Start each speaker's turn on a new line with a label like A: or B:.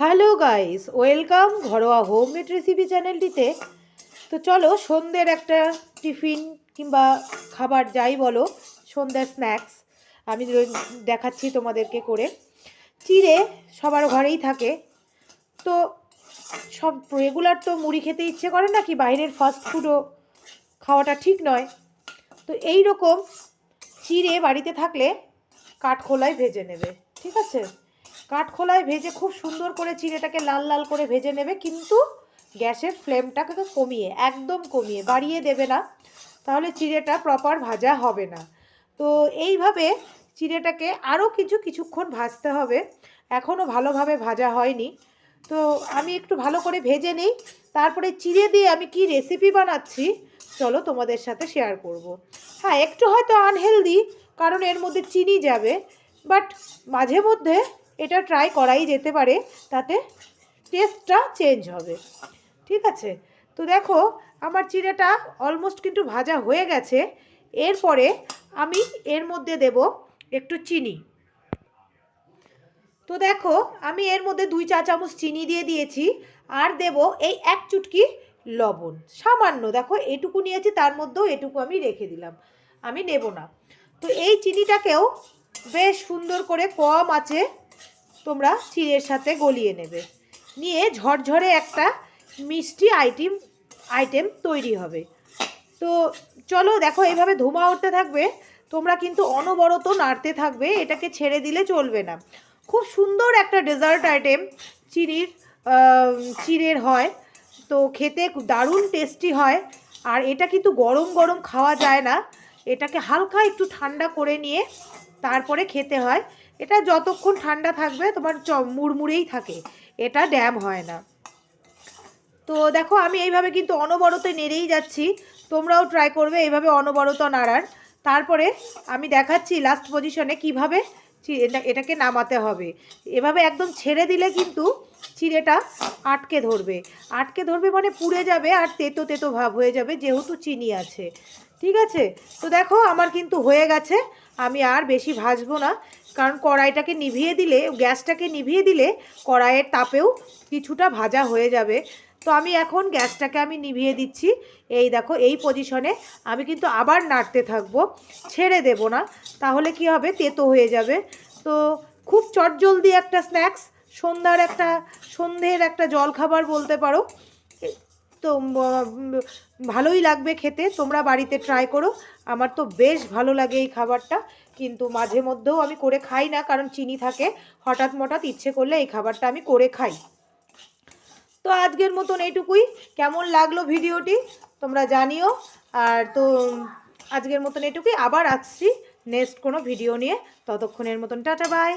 A: Hello guys, welcome ঘরোয়া homemade recipe চ্যানেলটিতে। তো চলো সন্ধ্যের একটা টিফিন কিংবা খাবার যাই বলো, সন্ধ্যার স্ন্যাক্স আমি দেখাচ্ছি তোমাদেরকে করে। চিড়ে সবার ঘরেই থাকে। তো সব রেগুলার তো মুড়ি খেতে ইচ্ছে করে না কি বাইরের ফাস্ট ফুডও খাওয়াটা ঠিক নয়। তো এই রকম চিড়ে বাড়িতে থাকলে কাঠখোলায় ভেজে নেবে, ঠিক আছে? কাঠখোলায় ভেজে খুব সুন্দর করে চিড়েটাকে লাল লাল করে ভেজে নেবে, কিন্তু গ্যাসের ফ্লেমটাকে কমিয়ে, একদম কমিয়ে, বাড়িয়ে দেবে না। তাহলে চিড়েটা প্রপার ভাজা হবে না। তো এইভাবে চিড়েটাকে আরও কিছু কিছুক্ষণ ভাজতে হবে। এখনও ভালোভাবে ভাজা হয়নি। তো আমি একটু ভালো করে ভেজে নিই। তারপরে চিড়ে দিয়ে আমি কি রেসিপি বানাচ্ছি, চলো তোমাদের সাথে শেয়ার করব। হ্যাঁ একটু হয়তো আনহেলদি কারণ এর মধ্যে চিনি যাবে বাট মাঝে মধ্যে এটা ট্রাই করাই যেতে পারে, তাতে টেস্টটা চেঞ্জ হবে। ঠিক আছে? তো দেখো, আমার চিড়েটা অলমোস্ট কিন্তু ভাজা হয়ে গেছে। এরপরে আমি এর মধ্যে দেব একটু চিনি। তো দেখো, আমি এর মধ্যে দুই চা চামচ চিনি দিয়ে দিয়েছি, আর দেব এই এক চুটকি লবণ। সামান্য, দেখো, এটুকু নিয়েছি, তার মধ্যেও এটুকু আমি রেখে দিলাম। আমি নেব না। তো এই চিনিটাকেও বেশ সুন্দর করে কম আছে তোমরা চিড়ের সাথে গলিয়ে নেবে। নিয়ে ঝরঝরে একটা মিষ্টি আইটেম আইটেম তৈরি হবে। তো চলো দেখো এভাবে ধুমা উঠতে থাকবে, তোমরা কিন্তু অনবরত নাড়তে থাকবে, এটাকে ছেড়ে দিলে চলবে না। খুব সুন্দর একটা ডেজার্ট আইটেম চিনির চিড়ের হয়। তো খেতে দারুণ টেস্টি হয়। আর এটা কিন্তু গরম গরম খাওয়া যায় না। এটাকে হালকা একটু ঠান্ডা করে নিয়ে তারপরে খেতে হয়। এটা যতক্ষণ ঠান্ডা থাকবে, তোমার চ, মুড়মুড়েই থাকে। এটা ড্যাম হয় না। তো দেখো, আমি এইভাবে কিন্তু অনবরত নেড়েই যাচ্ছি। তোমরাও ট্রাই করবে এইভাবে অনবরত নাড়ার। তারপরে আমি দেখাচ্ছি লাস্ট পজিশনে কীভাবে এটাকে নামাতে হবে। এভাবে একদম ছেড়ে দিলে কিন্তু চিড়েটা আটকে ধরবে। আটকে ধরবে মানে পুড়ে যাবে আর তেতো তেতো ভাব হয়ে যাবে, যেহেতু চিনি আছে। ঠিক আছে? তো দেখো, আমার কিন্তু হয়ে গেছে। আমি আর বেশি ভাজবো না। কারণ কড়াইটাকে নিভিয়ে দিলে, গ্যাসটাকে নিভিয়ে দিলে কড়াইয়ের তাপেও কিছুটা ভাজা হয়ে যাবে। তো আমি এখন গ্যাসটাকে আমি নিভিয়ে দিচ্ছি। এই দেখো, এই পজিশনে আমি কিন্তু আবার নাড়তে থাকব। ছেড়ে দেব না, তাহলে কি হবে? তেতো হয়ে যাবে। তো খুব চটজলদি একটা স্ন্যাক্স সন্ধ্যার একটা, সন্ধ্যের একটা জলখাবার বলতে পারো। তো ভালোই লাগবে খেতে। তোমরা বাড়িতে ট্রাই করো। আমার তো বেশ ভালো লাগে এই খাবারটা। কিন্তু মাঝে মধ্যেও আমি করে খাই না, কারণ চিনি থাকে। হঠাৎ মঠাৎ ইচ্ছে করলে এই খাবারটা আমি করে খাই। তো আজকের মতন এইটুকুই। কেমন লাগল ভিডিওটি? তোমরা জানিও। আর তো আজকের মতন এটুকুই আবার আসছি নেক্সট কোনো ভিডিও নিয়ে। ততক্ষণের মতন টাটা বাই